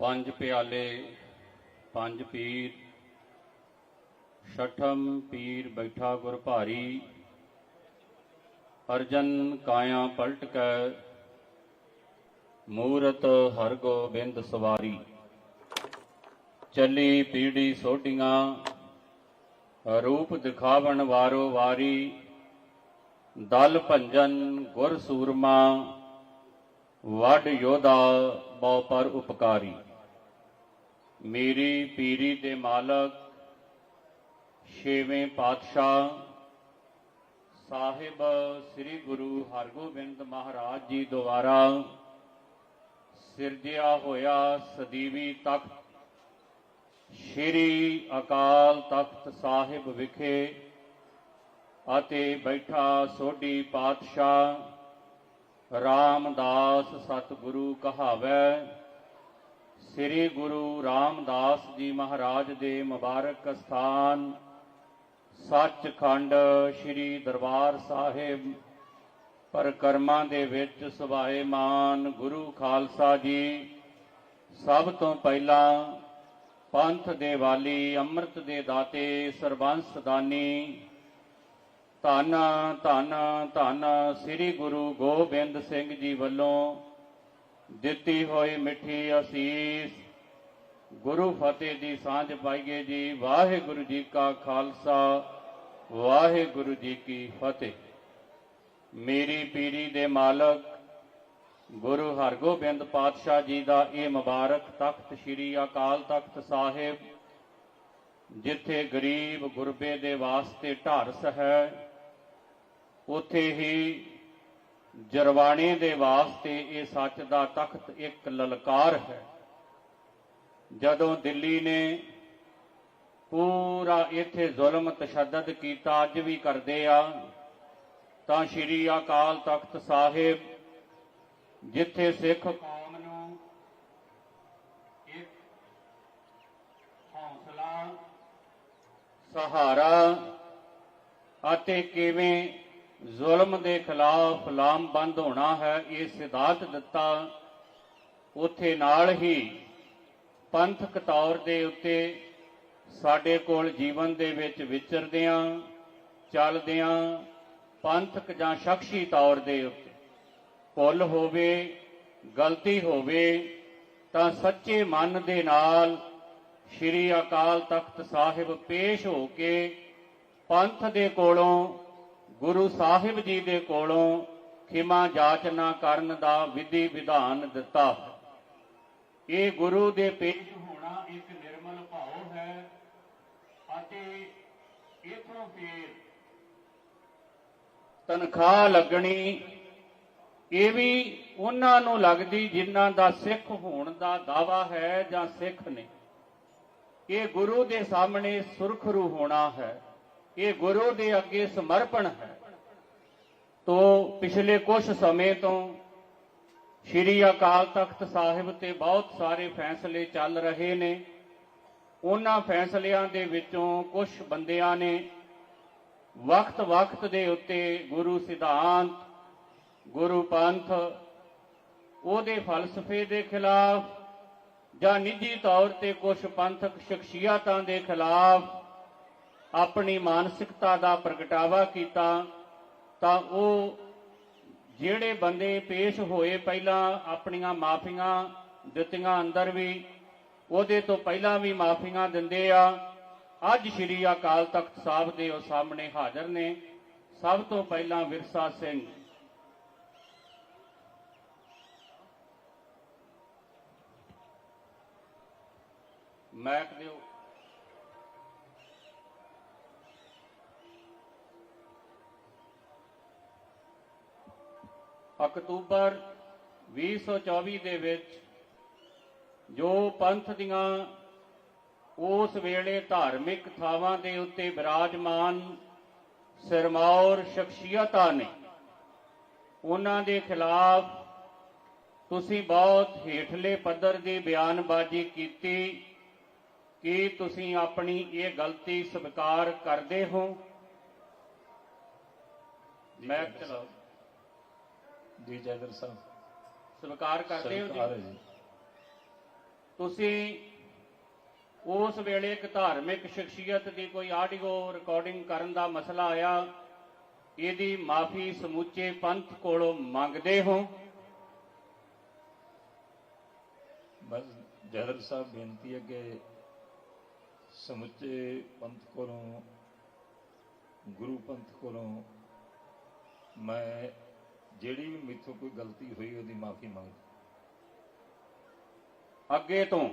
ਪੰਜ ਪਿਆਲੇ, ਪੰਜ ਪੀਰ, ਛਠਮ ਪੀਰ ਬੈਠਾ ਗੁਰ ਭਾਰੀ, ਅਰਜਨ ਕਾਇਆ ਪਲਟ ਕੈ, ਮੂਰਤ ਹਰ ਗੋਬਿੰਦ ਸਵਾਰੀ। ਚੱਲੀ ਪੀੜੀ ਸੋਟੀਆਂ ਰੂਪ ਦਿਖਾਵਣ ਵਾਰੋ ਵਾਰੀ, ਦਲ ਭੰਜਨ ਗੁਰ ਸੂਰਮਾ ਵੱਡ ਯੋਧਾ ਬਹੁ ਪਰ ਉਪਕਾਰੀ। ਮੇਰੀ ਪੀਰੀ ਦੇ ਮਾਲਕ, ਛੇਵੇਂ ਪਾਤਸ਼ਾਹ ਸਾਹਿਬ ਸ੍ਰੀ ਗੁਰੂ ਹਰਗੋਬਿੰਦ ਮਹਾਰਾਜ ਜੀ ਦੁਆਰਾ ਸਿਰਜਿਆ ਹੋਇਆ ਸਦੀਵੀ ਤਖਤ, ਸ਼੍ਰੀ ਅਕਾਲ ਤਖਤ ਸਾਹਿਬ ਵਿਖੇ ਅਤੇ ਬੈਠਾ ਸੋਢੀ ਪਾਤਸ਼ਾਹ ਰਾਮਦਾਸ ਸਤਿਗੁਰੂ ਕਹਾਵੈ ਸ੍ਰੀ ਗੁਰੂ ਰਾਮਦਾਸ ਜੀ ਮਹਾਰਾਜ ਦੇ ਮੁਬਾਰਕ ਸਥਾਨ, ਸੱਚਖੰਡ ਸ੍ਰੀ ਦਰਬਾਰ ਸਾਹਿਬ, ਪਰਕਰਮਾਂ ਦੇ ਵਿੱਚ ਸੁਭਾਏਮਾਨ ਗੁਰੂ ਖਾਲਸਾ ਜੀ। ਸਭ ਤੋਂ ਪਹਿਲਾਂ ਪੰਥ ਦੇ ਵਾਲੀ, ਅੰਮ੍ਰਿਤ ਦੇ ਦਾਤੇ ਸਰਬੰਸ ਦਾਨੀ, ਧੰਨ ਧੰਨ ਧੰਨ ਸ੍ਰੀ ਗੁਰੂ ਗੋਬਿੰਦ ਸਿੰਘ ਜੀ ਵੱਲੋਂ ਦਿੱਤੀ ਹੋਈ ਮਿੱਠੀ ਅਸੀਸ। ਗੁਰੂ ਫਤਿਹ ਦੀ ਸਾਂਝ ਪਾਈਏ ਜੀ। ਵਾਹਿਗੁਰੂ ਜੀ ਕਾ ਖਾਲਸਾ, ਵਾਹਿਗੁਰੂ ਜੀ ਕੀ ਫਤਿਹ। ਮੇਰੀ ਪੀਰੀ ਦੇ ਮਾਲਕ, ਗੁਰੂ ਹਰਗੋਬਿੰਦ ਪਾਤਸ਼ਾਹ ਜੀ ਦਾ ਇਹ ਮੁਬਾਰਕ ਤਖਤ ਸ੍ਰੀ ਅਕਾਲ ਤਖਤ ਸਾਹਿਬ, ਜਿੱਥੇ ਗਰੀਬ ਗੁਰਬੇ ਦੇ ਵਾਸਤੇ ਢਾਰਸ ਹੈ, ਉਥੇ ਹੀ ਜਰਵਾਣੇ ਦੇ ਵਾਸਤੇ ਇਹ ਸੱਚ ਦਾ ਤਖਤ ਇੱਕ ਲਲਕਾਰ ਹੈ। ਜਦੋਂ ਦਿੱਲੀ ਨੇ ਪੂਰਾ ਇੱਥੇ ਜ਼ੁਲਮ ਤਸ਼ੱਦਦ ਕੀਤਾ, ਅੱਜ ਵੀ ਕਰਦੇ ਆ, ਤਾਂ ਸ਼੍ਰੀ ਅਕਾਲ ਤਖਤ ਸਾਹਿਬ, ਜਿੱਥੇ ਸਿੱਖ ਕੌਮ ਨੂੰ ਇੱਕ ਹੌਸਲਾ, ਸਹਾਰਾ ਅਤੇ ਕਿਵੇਂ ਜ਼ੁਲਮ ਦੇ ਖਿਲਾਫ ਲਾਮਬੰਦ ਹੋਣਾ ਹੈ, ਇਹ ਸਿਧਾਂਤ ਦਿੱਤਾ। ਉਥੇ ਨਾਲ ਹੀ ਪੰਥਕ ਤੌਰ ਦੇ ਉੱਤੇ ਸਾਡੇ ਕੋਲ ਜੀਵਨ ਦੇ ਵਿੱਚ ਵਿਚਰਦਿਆਂ, ਚੱਲਦਿਆਂ, ਪੰਥਕ ਜਾਂ ਸ਼ਖਸੀ ਤੌਰ ਦੇ ਉੱਤੇ ਭੁੱਲ ਹੋਵੇ, ਗਲਤੀ ਹੋਵੇ, ਤਾਂ ਸੱਚੇ ਮਨ ਦੇ ਨਾਲ ਸ੍ਰੀ ਅਕਾਲ ਤਖਤ ਸਾਹਿਬ ਪੇਸ਼ ਹੋ ਕੇ ਪੰਥ ਦੇ ਕੋਲੋਂ ਗੁਰੂ ਸਾਹਿਬ ਜੀ ਦੇ ਕੋਲੋਂ ਖਿਮਾ ਜਾਚਨਾ ਕਰਨ ਦਾ ਵਿਧੀ ਵਿਧਾਨ ਦਿੱਤਾ। ਹੈ ਇਹ ਗੁਰੂ ਦੇ ਪੇਸ਼ ਹੋਣਾ ਇੱਕ ਨਿਰਮਲ ਭਾਵ ਹੈ ਅਤੇ ਇਥੋਂ ਫਿਰ ਤਨਖਾਹ ਲੱਗਣੀ, ਇਹ ਵੀ ਉਹਨਾਂ ਨੂੰ ਲੱਗਦੀ ਜਿਨ੍ਹਾਂ ਦਾ ਸਿੱਖ ਹੋਣ ਦਾ ਦਾਵਾ ਹੈ ਜਾਂ ਸਿੱਖ ਨੇ। ਇਹ ਗੁਰੂ ਦੇ ਸਾਹਮਣੇ ਸੁਰਖਰੂ ਹੋਣਾ ਹੈ। ਇਹ ਗੁਰੂ ਦੇ ਅੱਗੇ ਸਮਰਪਣ ਹੈ। ਤੋਂ ਪਿਛਲੇ ਕੁਝ ਸਮੇਂ ਤੋਂ ਸ਼੍ਰੀ ਅਕਾਲ ਤਖਤ ਸਾਹਿਬ ਤੇ ਬਹੁਤ ਸਾਰੇ ਫੈਸਲੇ ਚੱਲ ਰਹੇ ਨੇ। ਉਹਨਾਂ ਫੈਸਲਿਆਂ ਦੇ ਵਿੱਚੋਂ ਕੁਝ ਬੰਦਿਆਂ ਨੇ ਵਕਤ ਵਕਤ ਦੇ ਉੱਤੇ ਗੁਰੂ ਸਿਧਾਂਤ, ਗੁਰੂ ਪੰਥ, ਉਹਦੇ ਫਲਸਫੇ ਦੇ ਖਿਲਾਫ ਜਾਂ ਨਿੱਜੀ ਤੌਰ ਤੇ ਕੁਝ ਪੰਥਕ ਸ਼ਖਸੀਅਤਾਂ ਦੇ ਖਿਲਾਫ ਆਪਣੀ ਮਾਨਸਿਕਤਾ ਦਾ ਪ੍ਰਗਟਾਵਾ ਕੀਤਾ, ਤਾਂ ਉਹ ਜਿਹੜੇ ਬੰਦੇ ਪੇਸ਼ ਹੋਏ ਪਹਿਲਾਂ ਆਪਣੀਆਂ ਮਾਫੀਆਂ ਦਿੱਤੀਆਂ ਅੰਦਰ ਵੀ, ਉਹਦੇ ਤੋਂ ਪਹਿਲਾਂ ਵੀ ਮਾਫੀਆਂ ਦਿੰਦੇ ਆ। ਅੱਜ ਸ਼੍ਰੀ ਅਕਾਲ ਤਖਤ ਸਾਹਿਬ ਦੇ ਉਹ ਸਾਹਮਣੇ ਹਾਜ਼ਰ ਨੇ। ਸਭ ਤੋਂ ਪਹਿਲਾਂ ਵਿਰਸਾ ਸਿੰਘ। ਮੈਕ ਦਿਓ। ਅਕਤੂਬਰ 2024 ਦੇ ਵਿੱਚ ਜੋ ਪੰਥ ਦੀਆਂ ਉਸ ਵੇਲੇ ਧਾਰਮਿਕ ਥਾਵਾਂ ਦੇ ਉੱਤੇ ਬਿਰਾਜਮਾਨ ਸਿਰਮੌਰ ਸ਼ਖਸੀਅਤਾਂ ਨੇ ਉਹਨਾਂ ਦੇ ਖਿਲਾਫ ਤੁਸੀਂ ਬਹੁਤ ਹੇਠਲੇ ਪੱਧਰ ਦੀ ਬਿਆਨਬਾਜ਼ੀ ਕੀਤੀ ਕੀ ਤੁਸੀਂ ਆਪਣੀ ਇਹ ਗਲਤੀ ਸਵੀਕਾਰ ਕਰਦੇ ਹੋ। ਮੈਂ ਚਲੋ ਜੀ ਜੈਦਰ ਸਾਹਿਬ। ਸਵੀਕਾਰ ਕਰਦੇ ਹੋ ਜੀ। ਹੈ ਤੁਸੀਂ ਉਸ ਵੇਲੇ ਇੱਕ ਧਾਰਮਿਕ ਸ਼ਖਸੀਅਤ ਦੀ ਕੋਈ ਆਡੀਓ ਰਿਕਾਰਡਿੰਗ ਕਰਨ ਦਾ ਮਸਲਾ ਆਇਆ ਇਹਦੀ ਮਾਫੀ ਸਮੁੱਚੇ ਪੰਥ ਕੋਲੋਂ ਮੰਗਦੇ ਹੋ? ਬਸ ਜਹਦਰ ਸਾਹਿਬ ਬੇਨਤੀ ਅੱਗੇ ਸਮੁੱਚੇ ਪੰਥ ਕੋਲੋਂ ਗੁਰੂ ਪੰਥ ਕੋਲੋਂ ਮੈਂ ਜਿਹੜੀ ਵੀ ਮੇਥੋਂ ਕੋਈ ਗਲਤੀ ਹੋਈ ਉਹਦੀ ਮਾਫੀ ਮੰਗਦਾ। ਅੱਗੇ ਤੋਂ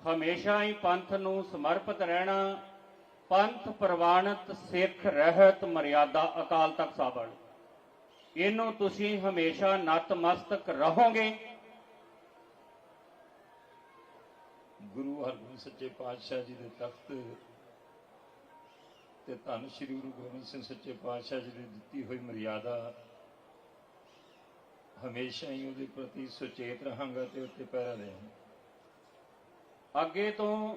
ਹਮੇਸ਼ਾ ਹੀ ਪੰਥ ਨੂੰ ਸਮਰਪਿਤ ਰਹਿਣਾ ਪੰਥ ਪ੍ਰਵਾਨਿਤ ਸਿੱਖ ਰਹਿਤ ਮਰਿਆਦਾ ਅਕਾਲ ਤਖਤ ਸਾਹਿਬ ਵਾਲੀ। ਇਹਨੂੰ ਤੁਸੀਂ ਹਮੇਸ਼ਾ ਨਤਮਸਤਕ ਰਹੋਗੇ। ਗੁਰੂ ਹਰਗੋਬਿੰਦ ਸੱਚੇ ਪਾਤਸ਼ਾਹ ਜੀ ਦੇ ਤਖਤ ਤੇ ਧੰਨ ਸ੍ਰੀ ਗੁਰੂ ਗੋਬਿੰਦ ਸਿੰਘ ਸੱਚੇ ਪਾਤਸ਼ਾਹ ਜੀ ਦੀ ਦਿੱਤੀ ਹੋਈ ਮਰਿਆਦਾ। ਹਮੇਸ਼ਾ ਹੀ ਉਹਦੇ ਪ੍ਰਤੀ ਸੁਚੇਤ ਰਹਾਂਗਾ ਤੇ ਉੱਤੇ ਪਹਿਰਾ ਦੇਵਾਂਗਾ। ਅੱਗੇ ਤੋਂ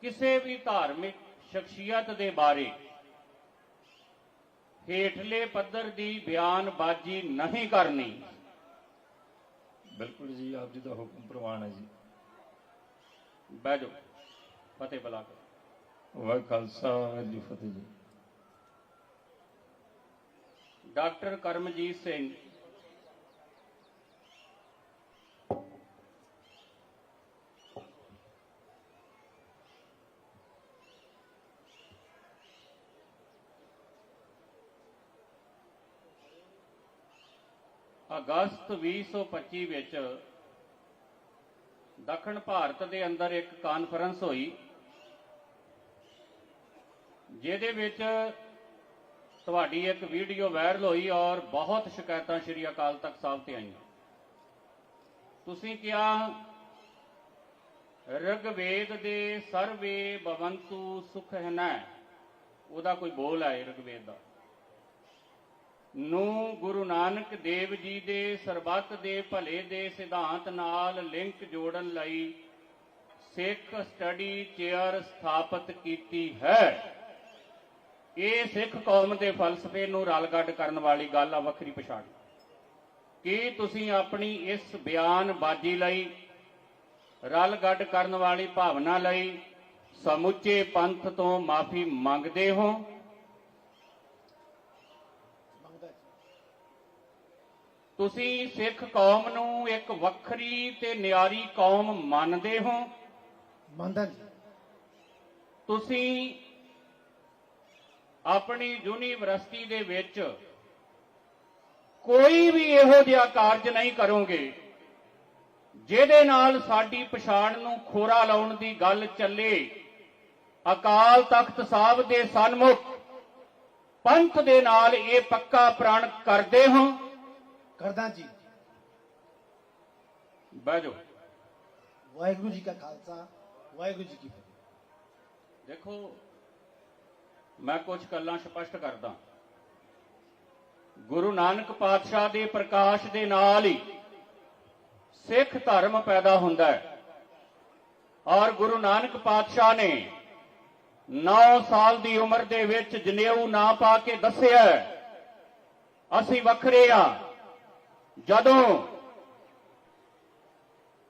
ਕਿਸੇ ਵੀ ਧਾਰਮਿਕ ਸ਼ਖਸੀਅਤ ਦੇ ਬਾਰੇ ਹੇਠਲੇ ਪੱਧਰ ਦੀ ਬਿਆਨਬਾਜ਼ੀ ਨਹੀਂ ਕਰਨੀ। ਬਿਲਕੁਲ ਜੀ ਆਪ ਜੀ ਦਾ ਹੁਕਮ ਪ੍ਰਵਾਨ ਹੈ ਜੀ। ਜਾਓ ਫਤਿਹ ਬਲਾ ਕਰੋ ਵਾਹਿ ਖਾਲਸਾ ਵਾਹਿਗੁਰੂ ਜੀ ਫਤਿਹ ਜੀ। ਡਾਕਟਰ ਕਰਮਜੀਤ ਸਿੰਘ। ਅਗਸਤ 2025 ਵਿੱਚ ਦੱਖਣ ਭਾਰਤ ਦੇ ਅੰਦਰ ਇੱਕ ਕਾਨਫਰੰਸ ਹੋਈ। ਜਿਹਦੇ ਵਿੱਚ ਤੁਹਾਡੀ ਇੱਕ ਵੀਡੀਓ ਵਾਇਰਲ ਹੋਈ ਔਰ ਬਹੁਤ ਸ਼ਿਕਾਇਤਾਂ ਸ਼੍ਰੀ ਅਕਾਲ ਤਖਤ ਸਾਹਿਬ ਤੇ ਆਈਆਂ। ਤੁਸੀਂ ਕਿਹਾ, ਰਗਵੇਦ ਦੇ ਸਰਵੇ ਭਵੰਤੂ ਸੁਖ ਹੈ ਉਹਦਾ ਕੋਈ ਬੋਲ ਹੈ ਰਗਵੇਦ ਦਾ। ਨੂੰ ਗੁਰੂ ਨਾਨਕ ਦੇਵ ਜੀ ਦੇ ਸਰਬੱਤ ਦੇ ਭਲੇ ਦੇ ਸਿਧਾਂਤ ਨਾਲ ਲਿੰਕ ਜੋੜਨ ਲਈ ਸਿੱਖ ਸਟੱਡੀ ਚੇਅਰ ਸਥਾਪਿਤ ਕੀਤੀ ਹੈ। ਇਹ ਸਿੱਖ ਕੌਮ ਦੇ ਫਲਸਫੇ ਨੂੰ ਰਲਗੱਡ ਕਰਨ ਵਾਲੀ ਗੱਲ ਆ ਵੱਖਰੀ ਪਛਾਣ। ਕੀ ਤੁਸੀਂ ਆਪਣੀ ਇਸ ਬਿਆਨਬਾਜ਼ੀ ਲਈ ਰਲਗੱਡ ਕਰਨ ਵਾਲੀ ਭਾਵਨਾ ਲਈ ਸਮੁੱਚੇ ਪੰਥ ਤੋਂ ਮਾਫੀ ਮੰਗਦੇ ਹੋ? ਤੁਸੀਂ ਸਿੱਖ ਕੌਮ ਨੂੰ ਇੱਕ ਵੱਖਰੀ ਤੇ ਨਿਆਰੀ ਕੌਮ ਮੰਨਦੇ ਹੋ? ਮੰਨਦਾ ਜੀ। ਤੁਸੀਂ ਆਪਣੀ ਯੂਨੀਵਰਸਿਟੀ ਦੇ ਵਿੱਚ ਕੋਈ ਵੀ ਇਹੋ ਜਿਹਾ ਕਾਰਜ ਨਹੀਂ ਕਰੋਗੇ ਜਿਹਦੇ ਨਾਲ ਸਾਡੀ ਪਛਾਣ ਨੂੰ ਖੋਰਾ ਲਾਉਣ ਦੀ ਗੱਲ ਚੱਲੇ। ਅਕਾਲ ਤਖਤ ਸਾਹਿਬ ਦੇ ਸਨਮੁਖ ਪੰਥ ਦੇ ਨਾਲ ਇਹ ਪੱਕਾ ਪ੍ਰਣ ਕਰਦੇ ਹੋ? ਕਰਦਾ ਜੀ। ਬਹਿ ਜਾਓ। ਵਾਹਿਗੁਰੂ ਜੀ ਕਾ ਖਾਲਸਾ ਵਾਹਿਗੁਰੂ ਜੀ ਕੀ ਫਤਿਹ। ਦੇਖੋ ਮੈਂ ਕੁਝ ਗੱਲਾਂ ਸਪਸ਼ਟ ਕਰਦਾ। ਗੁਰੂ ਨਾਨਕ ਪਾਤਸ਼ਾਹ ਦੇ ਪ੍ਰਕਾਸ਼ ਦੇ ਨਾਲ ਹੀ ਸਿੱਖ ਧਰਮ ਪੈਦਾ ਹੁੰਦਾ ਹੈ। ਔਰ ਗੁਰੂ ਨਾਨਕ ਪਾਤਸ਼ਾਹ ਨੇ 9 ਸਾਲ ਦੀ ਉਮਰ ਦੇ ਵਿੱਚ ਜਨੇਊ ਨਾ ਪਾ ਕੇ ਦੱਸਿਆ ਅਸੀਂ ਵੱਖਰੇ ਆ ਜਦੋਂ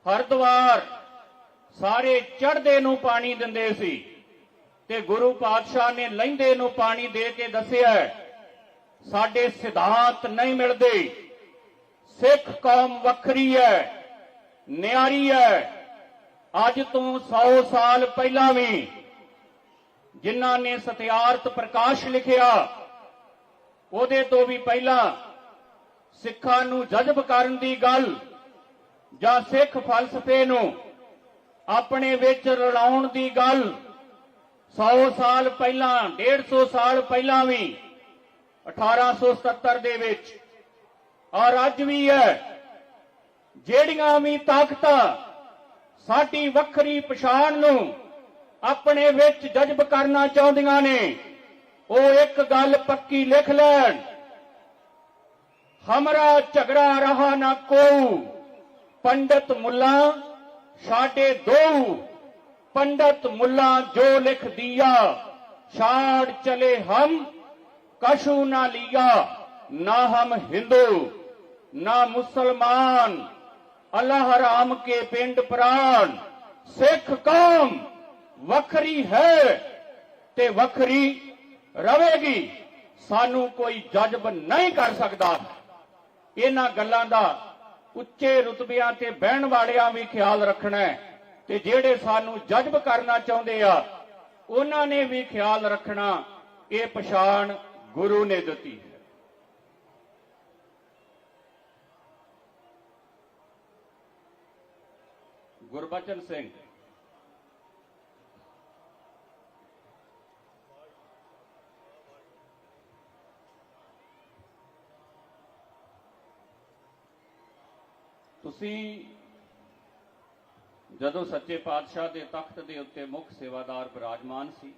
ਹਰਦੁਆਰ ਸਾਰੇ ਚੜ੍ਹਦੇ ਨੂੰ ਪਾਣੀ ਦਿੰਦੇ ਸੀ ਤੇ ਗੁਰੂ ਪਾਤਸ਼ਾਹ ਨੇ ਲਹਿੰਦੇ ਨੂੰ ਪਾਣੀ ਦੇ ਕੇ ਦੱਸਿਆ ਸਾਡੇ ਸਿਧਾਂਤ ਨਹੀਂ ਮਿਲਦੇ। ਸਿੱਖ ਕੌਮ ਵੱਖਰੀ ਹੈ, ਨਿਆਰੀ ਹੈ। ਅੱਜ ਤੋਂ 100 ਸਾਲ ਪਹਿਲਾਂ ਵੀ ਜਿਨ੍ਹਾਂ ਨੇ ਸਤਿਆਰਥ ਪ੍ਰਕਾਸ਼ ਲਿਖਿਆ, ਉਹਦੇ ਤੋਂ ਵੀ ਪਹਿਲਾਂ ਸਿੱਖਾਂ ਨੂੰ ਜਜ਼ਬ ਕਰਨ ਦੀ ਗੱਲ ਜਾਂ ਸਿੱਖ ਫਲਸਫੇ ਨੂੰ ਆਪਣੇ ਵਿੱਚ ਰਲਾਉਣ ਦੀ ਗੱਲ 100 ਸਾਲ ਪਹਿਲਾਂ 150 ਸਾਲ ਪਹਿਲਾਂ ਵੀ 1877 ਦੇ ਵਿੱਚ ਔਰ ਅੱਜ ਵੀ ਹੈ, ਜਿਹੜੀਆਂ ਵੀ ਤਾਕਤਾਂ ਸਾਡੀ ਵੱਖਰੀ ਪਛਾਣ ਨੂੰ ਆਪਣੇ ਵਿੱਚ ਜਜ਼ਬ ਕਰਨਾ ਚਾਹੁੰਦੀਆਂ ਨੇ, ਉਹ ਇੱਕ ਗੱਲ ਪੱਕੀ ਲਿਖ ਲੈਣ, ਹਮਰਾ ਝਗੜਾ ਰਹਾ ਨਾ ਕੋ ਪੰਡਤ ਮੁੱਲਾ, ਸਾਡੇ ਦੋ ਪੰਡਤ ਮੁੱਲਾ ਜੋ ਲਿਖ ਦਿਆ, ਛਾੜ ਚਲੇ ਹਮ ਕਸ਼ੂ ਨਾ ਲਿਆ, ਨਾ ਹਮ ਹਿੰਦੂ, ਨਾ ਮੁਸਲਮਾਨ, ਅੱਲਾਹ ਰਾਮ ਕੇ ਪਿੰਡ ਪ੍ਰਾਨ ਸਿੱਖ ਕੌਮ ਵੱਖਰੀ ਹੈ ਤੇ ਵੱਖਰੀ ਰਵੇਗੀ। ਸਾਨੂੰ ਕੋਈ ਜਜ਼ਬ ਨਹੀਂ ਕਰ ਸਕਦਾ। ਇਹਨਾਂ ਗੱਲਾਂ ਦਾ ਉੱਚੇ ਰੁਤਬਿਆਂ ਤੇ ਬਹਿਣ ਵਾਲਿਆਂ ਵੀ ਖਿਆਲ ਰੱਖਣਾ ਹੈ। ਤੇ ਜਿਹੜੇ ਸਾਨੂੰ ਜਜ਼ਬ ਕਰਨਾ ਚਾਹੁੰਦੇ ਆ, ਉਹਨਾਂ ਨੇ ਵੀ ਖਿਆਲ ਰੱਖਣਾ, ਇਹ ਪਛਾਣ ਗੁਰੂ ਨੇ ਦਿੱਤੀ ਹੈ। ਗੁਰਬਚਨ ਸਿੰਘ। ਤੁਸੀਂ ਜਦੋਂ ਸੱਚੇ ਪਾਤਸ਼ਾਹ ਦੇ ਤਖਤ ਦੇ ਉੱਤੇ ਮੁੱਖ ਸੇਵਾਦਾਰ ਬਿਰਾਜਮਾਨ ਸੀ,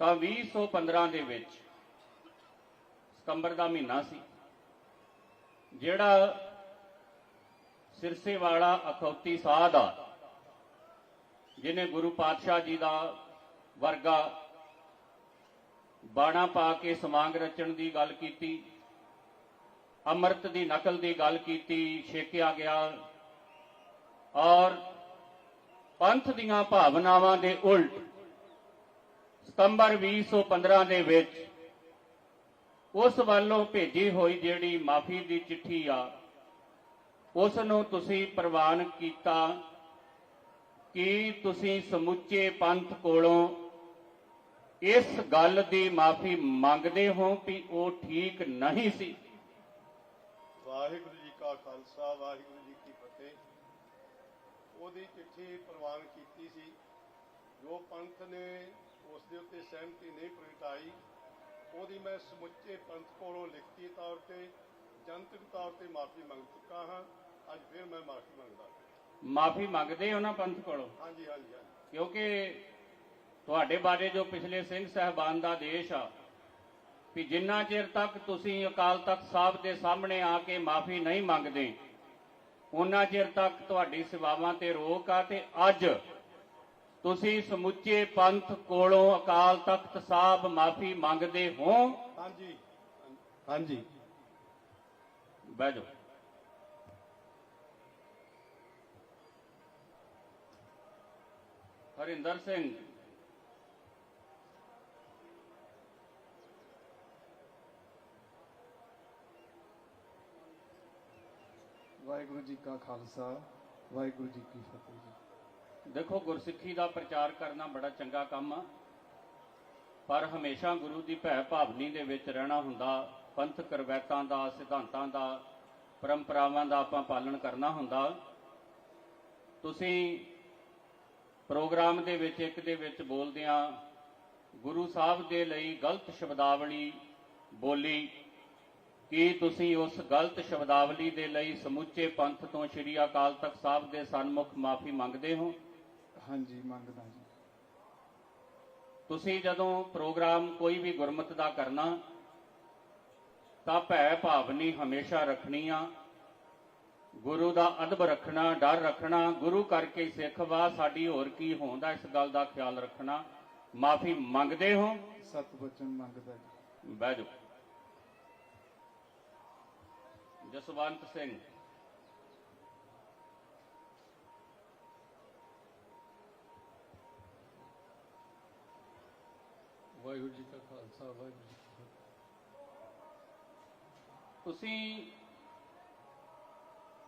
ਤਾਂ 2015 ਦੇ ਵਿੱਚ ਸਤੰਬਰ ਦਾ ਮਹੀਨਾ ਸੀ, ਜਿਹੜਾ ਸਿਰਸੇ ਵਾਲਾ ਅਖੌਤੀ ਸਾਧ ਆ, ਜਿਹਨੇ ਗੁਰੂ ਪਾਤਸ਼ਾਹ ਜੀ ਦਾ ਵਰਗਾ ਬਾਣਾ ਪਾ ਕੇ ਸਮਾਂਗ ਰਚਣ ਦੀ ਗੱਲ ਕੀਤੀ, ਅੰਮ੍ਰਿਤ ਦੀ ਨਕਲ ਦੀ ਗੱਲ ਕੀਤੀ, ਛੇਕਿਆ ਗਿਆ ਔਰ ਪੰਥ ਦੀਆਂ ਭਾਵਨਾਵਾਂ ਦੇ ਉਲਟ ਸਤੰਬਰ 2015 ਦੇ ਵਿੱਚ ਉਸ ਵੱਲੋਂ ਭੇਜੀ ਹੋਈ ਜਿਹੜੀ ਮਾਫੀ ਦੀ ਚਿੱਠੀ ਆ ਉਸ ਨੂੰ ਤੁਸੀਂ ਪ੍ਰਵਾਨ ਕੀਤਾ ਕਿ ਤੁਸੀਂ ਸਮੁੱਚੇ ਪੰਥ ਕੋਲੋਂ ਇਸ ਗੱਲ ਦੀ ਮਾਫੀ ਮੰਗਦੇ ਹੋ ਕਿ ਉਹ ਠੀਕ ਨਹੀਂ ਸੀ। ਵਾਹਿਗੁਰੂ ਜੀ ਕਾ ਖਾਲਸਾ, ਵਾਹਿਗੁਰੂ ਜੀ ਉਹਦੀ ਚਿੱਠੀ ਪ੍ਰਵਾਨ ਕੀਤੀ ਸੀ। ਜੋ ਪੰਥ ਨੇ ਉਸ ਦੇ ਉੱਤੇ ਸਹਿਮਤੀ ਨਹੀਂ ਪ੍ਰਗਟਾਈ ਉਹਦੀ ਮੈਂ ਸਮੁੱਚੇ ਪੰਥ ਕੋਲੋਂ ਲਿਖਤੀ ਤੌਰ ਤੇ ਜਨਤਕ ਤੌਰ ਤੇ ਮਾਫੀ ਮੰਗ ਚੁੱਕਾ ਹਾਂ। ਅੱਜ ਫਿਰ ਮੈਂ ਮਾਫੀ ਮੰਗਦਾ ਮਾਫੀ ਮੰਗਦੇ ਹੋ ਨਾ ਪੰਥ ਕੋਲੋਂ? ਹਾਂਜੀ ਹਾਂਜੀ ਕਿਉਂਕਿ ਤੁਹਾਡੇ ਬਾਰੇ ਜੋ ਪਿਛਲੇ ਸਿੰਘ ਸਹਿਬਾਨ ਦਾ ਆਦੇਸ਼ ਆ ਕਿ ਜਿੰਨਾ ਚਿਰ ਤੱਕ ਤੁਸੀਂ ਅਕਾਲ ਤਖਤ ਸਾਹਿਬ ਦੇ ਸਾਹਮਣੇ ਆ ਕੇ ਮਾਫੀ ਨਹੀਂ ਮੰਗਦੇ ਉਹਨਾਂ ਚਿਰ ਤੱਕ ਤੁਹਾਡੀ ਸੇਵਾਵਾਂ ਤੇ ਰੋਕ ਆ ਤੇ ਅੱਜ ਤੁਸੀਂ ਸਮੁੱਚੇ ਪੰਥ ਕੋਲੋਂ ਅਕਾਲ ਤਖਤ ਸਾਹਿਬ ਮਾਫੀ ਮੰਗਦੇ ਹੋ? ਹਾਂਜੀ। ਹਾਂਜੀ। ਬਹਿ ਜਾਓ। ਹਰਿੰਦਰ ਸਿੰਘ ਵਾਹਿਗੁਰੂ ਜੀ ਕਾ ਖਾਲਸਾ, ਵਾਹਿਗੁਰੂ ਜੀ ਕੀ ਫਤਿਹ ਜੀ। ਦੇਖੋ, ਗੁਰਸਿੱਖੀ ਦਾ ਪ੍ਰਚਾਰ ਕਰਨਾ ਬੜਾ ਚੰਗਾ ਕੰਮ ਆ। ਪਰ ਹਮੇਸ਼ਾ ਗੁਰੂ ਦੀ ਭੈ ਭਾਵਨੀ ਦੇ ਵਿੱਚ ਰਹਿਣਾ ਹੁੰਦਾ, ਪੰਥ ਰਵਾਇਤਾਂ ਦਾ, ਸਿਧਾਂਤਾਂ ਦਾ, ਪਰੰਪਰਾਵਾਂ ਦਾ ਆਪਾਂ ਪਾਲਣ ਕਰਨਾ ਹੁੰਦਾ। ਤੁਸੀਂ ਪ੍ਰੋਗਰਾਮ ਦੇ ਵਿੱਚ, ਇੱਕ ਦੇ ਵਿੱਚ ਬੋਲਦਿਆਂ ਗੁਰੂ ਸਾਹਿਬ ਦੇ ਲਈ ਗਲਤ ਸ਼ਬਦਾਵਲੀ ਬੋਲੀ ਕੀ ਤੁਸੀਂ ਉਸ ਗਲਤ ਸ਼ਬਦਾਵਲੀ ਦੇ ਲਈ ਸਮੁੱਚੇ ਪੰਥ ਤੋਂ ਸ੍ਰੀ ਅਕਾਲ ਤਖਤ ਸਾਹਿਬ ਦੇ ਸਨਮੁਖ ਮਾਫੀ ਮੰਗਦੇ ਹੋ? ਹਾਂਜੀ ਮੰਗਦਾ ਜੀ। ਤੁਸੀਂ ਜਦੋਂ ਪ੍ਰੋਗਰਾਮ ਕੋਈ ਵੀ ਗੁਰਮਤ ਦਾ ਕਰਨਾ ਤਾਂ ਭੈ ਭਾਵਨੀ ਹਮੇਸ਼ਾ ਰੱਖਣੀ ਆ। ਗੁਰੂ ਦਾ ਅਦਬ ਰੱਖਣਾ ਡਰ ਰੱਖਣਾ ਗੁਰੂ ਕਰਕੇ ਸਿੱਖ ਵਾ ਸਾਡੀ ਹੋਰ ਕੀ ਹੋਂਦਾ ਇਸ ਗੱਲ ਦਾ ਖਿਆਲ ਰੱਖਣਾ। ਮਾਫੀ ਮੰਗਦੇ ਹੋ? ਸਤ ਬਚਨ ਮੰਗਦਾ ਜੀ। ਬਹਿ ਜਾਓ। ਜਸਵੰਤ ਸਿੰਘ। ਵਾਹਿਗੁਰੂ ਜੀ ਕਾ ਖਾਲਸਾ ਵਾਹਿਗੁਰੂ ਜੀ ਕੀ ਫਤਿਹ। ਤੁਸੀਂ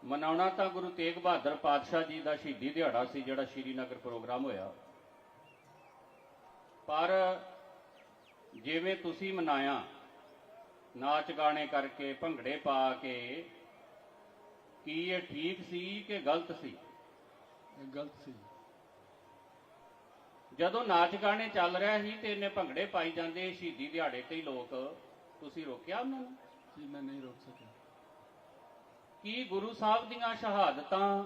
ਮਨਾਉਣਾ ਤਾਂ ਗੁਰੂ ਤੇਗ ਬਹਾਦਰ ਪਾਤਸ਼ਾਹ ਜੀ ਦਾ ਸ਼ਹੀਦੀ ਦਿਹਾੜਾ ਸੀ ਜਿਹੜਾ ਸ਼੍ਰੀਨਗਰ ਪ੍ਰੋਗਰਾਮ ਹੋਇਆ। ਪਰ ਜਿਵੇਂ ਤੁਸੀਂ ਮਨਾਇਆ ਨਾਚ ਗਾਣੇ ਕਰਕੇ ਭੰਗੜੇ ਪਾ ਕੇ ਕੀ ਇਹ ਠੀਕ ਸੀ ਕਿ ਗਲਤ ਸੀ? ਇਹ ਗਲਤ ਸੀ। ਜਦੋਂ ਨਾਚ ਗਾਣੇ ਚੱਲ ਰਿਹਾ ਸੀ ਤੇ ਇਹਨੇ ਭੰਗੜੇ ਪਾਈ ਜਾਂਦੇ ਸ਼ਹੀਦੀ ਦਿਹਾੜੇ ਤੇ ਹੀ ਲੋਕ ਤੁਸੀਂ ਰੋਕਿਆ ਉਹਨਾਂ ਨੂੰ? ਜੀ ਮੈਂ ਨਹੀਂ ਰੋਕ ਸਕਿਆ। ਕੀ ਗੁਰੂ ਸਾਹਿਬ ਦੀਆਂ ਸ਼ਹਾਦਤਾਂ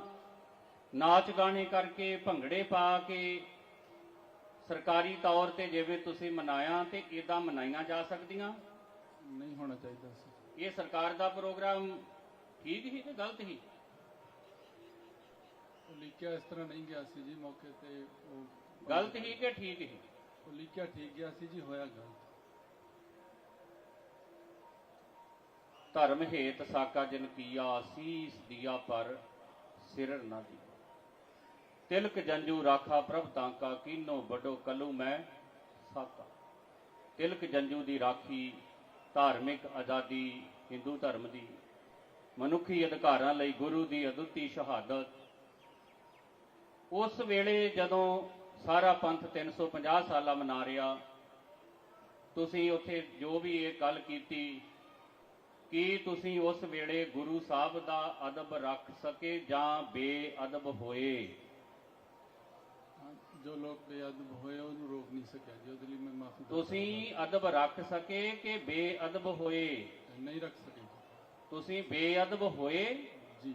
ਨਾਚ ਗਾਣੇ ਕਰਕੇ ਭੰਗੜੇ ਪਾ ਕੇ ਸਰਕਾਰੀ ਤੌਰ ਤੇ ਜਿਵੇਂ ਤੁਸੀਂ ਮਨਾਇਆ ਤੇ ਇਦਾਂ ਮਨਾਈਆਂ ਜਾ ਸਕਦੀਆਂ? ਨਹੀਂ ਹੋਣਾ ਚਾਹੀਦਾ ਸੀ। ਇਹ ਸਰਕਾਰ ਦਾ ਪ੍ਰੋਗਰਾਮ ਠੀਕ ਹੀ ਤੇ ਗਲਤ ਹੀ? ਉਹ ਲਿਖਿਆ ਇਸ ਤਰ੍ਹਾਂ ਨਹੀਂ ਗਿਆ ਸੀ ਜੀ ਮੌਕੇ ਤੇ ਉਹ ਗਲਤ ਹੀ ਕਿ ਠੀਕ ਹੀ? ਉਹ ਲਿਖਿਆ ਠੀਕ ਗਿਆ ਸੀ ਜੀ ਹੋਇਆ ਗਲਤ। ਧਰਮ ਹੇਤ ਸਾਕਾ ਜਨ ਕੀਆ ਸੀਸ ਦਿਆ ਪਰ ਸਿਰ ਨਾ ਦੀ। ਤਿਲਕ ਜੰਜੂ ਰਾਖਾ ਪ੍ਰਭ ਤਾਂਕਾ ਕੀਨੋ ਬਡੋ ਕਲੂ ਮੈਂ ਸਾਕਾ। ਤਿਲਕ ਜੰਜੂ ਦੀ ਰਾਖੀ ਧਾਰਮਿਕ ਆਜ਼ਾਦੀ, ਹਿੰਦੂ ਧਰਮ ਦੀ ਮਨੁੱਖੀ ਅਧਿਕਾਰਾਂ ਲਈ ਗੁਰੂ ਦੀ ਅਦੁੱਤੀ ਸ਼ਹਾਦਤ। ਉਸ ਵੇਲੇ ਜਦੋਂ ਸਾਰਾ ਪੰਥ 350 ਸਾਲਾ ਮਨਾ ਰਿਹਾ, ਤੁਸੀਂ ਉੱਥੇ ਜੋ ਵੀ ਇਹ ਗੱਲ ਕੀਤੀ, ਕੀ ਤੁਸੀਂ ਉਸ ਵੇਲੇ ਗੁਰੂ ਸਾਹਿਬ ਦਾ ਅਦਬ ਰੱਖ ਸਕੇ ਜਾਂ ਬੇਅਦਬ ਹੋਏ? ਜੋ ਲੋਕ ਬੇਅਦਬ ਹੋਏ ਉਹਨੂੰ ਰੋਕ ਨਹੀਂ ਸਕਿਆ ਜੀ ਉਹਦੇ ਲਈ ਮੈਂ ਮਾਫੀ ਤੁਸੀਂ ਅਦਬ ਰੱਖ ਸਕੇ ਕਿ ਬੇਅਦਬ ਹੋਏ? ਨਹੀਂ ਰੱਖ ਸਕੇ। ਤੁਸੀਂ ਬੇਅਦਬ ਹੋਏ? ਜੀ।